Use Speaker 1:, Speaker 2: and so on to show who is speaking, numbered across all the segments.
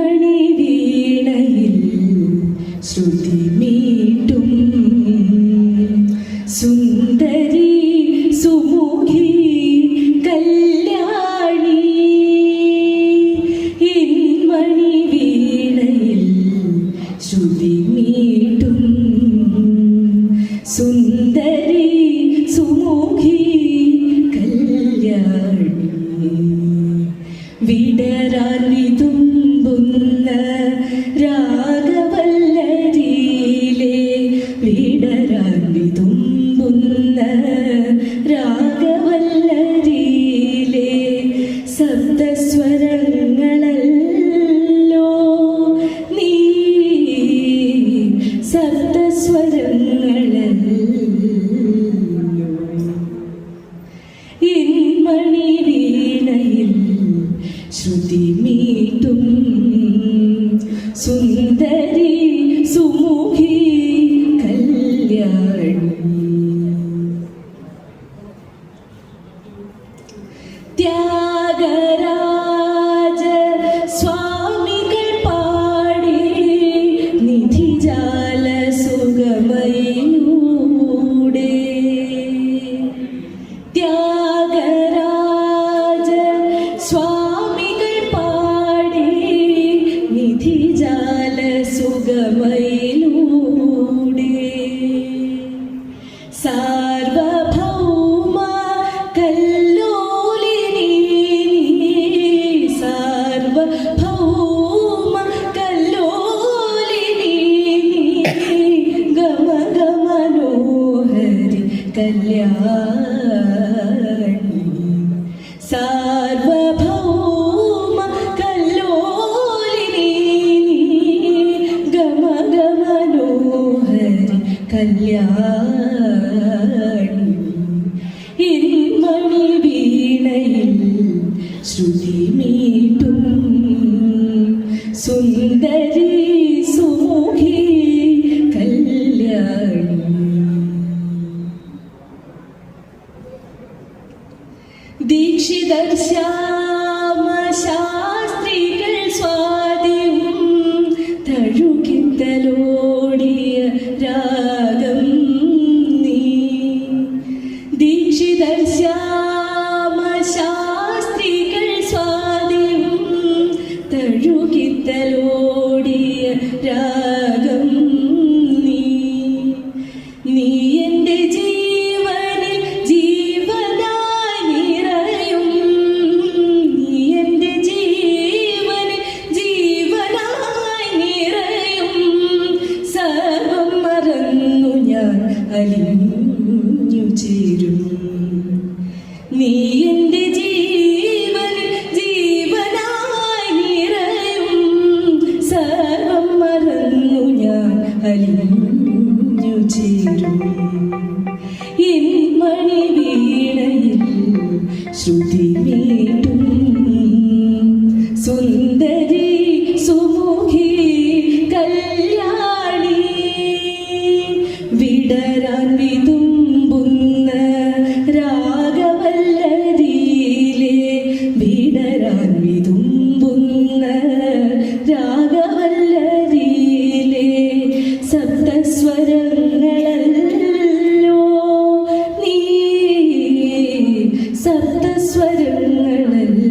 Speaker 1: മണി വീണയിൽ ശ്രുതി മീട്ടും. സുന്ദരി Sumukhi Kalyani in money വീണയിൽ ശ്രുതി accepted സാർവഭൗമ കല്ലോലിനി സാർവഭൗമ കല്ലോലിനി ഗമ ഗമനോഹരി കല്യാണി സാർവഭൗമ കല്ലോലിനി ഗമ ഗമനോഹരി കല്യാണി ഇൻമണി വീണയിൽ ശ്രുതി സുന്ദരി സുമുഖി കല്യാണി. ദീക്ഷിതർ അലിഞ്ഞു ചേരും. നീ എന്റെ ജീവൻ ജീവനായി നിറയും. സർവം മറന്നു ഞാൻ അലിഞ്ഞു ചേരും. ഇൻമണി വീണയിൽ ശ്രുതി സപ്തസ്വരങ്ങളല്ലോ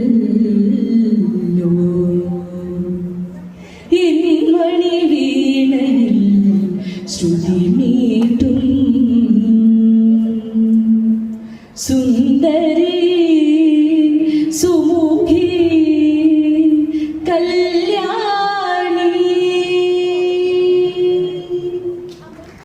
Speaker 1: ഇൻമണി വീണയിൽ ശ്രുതി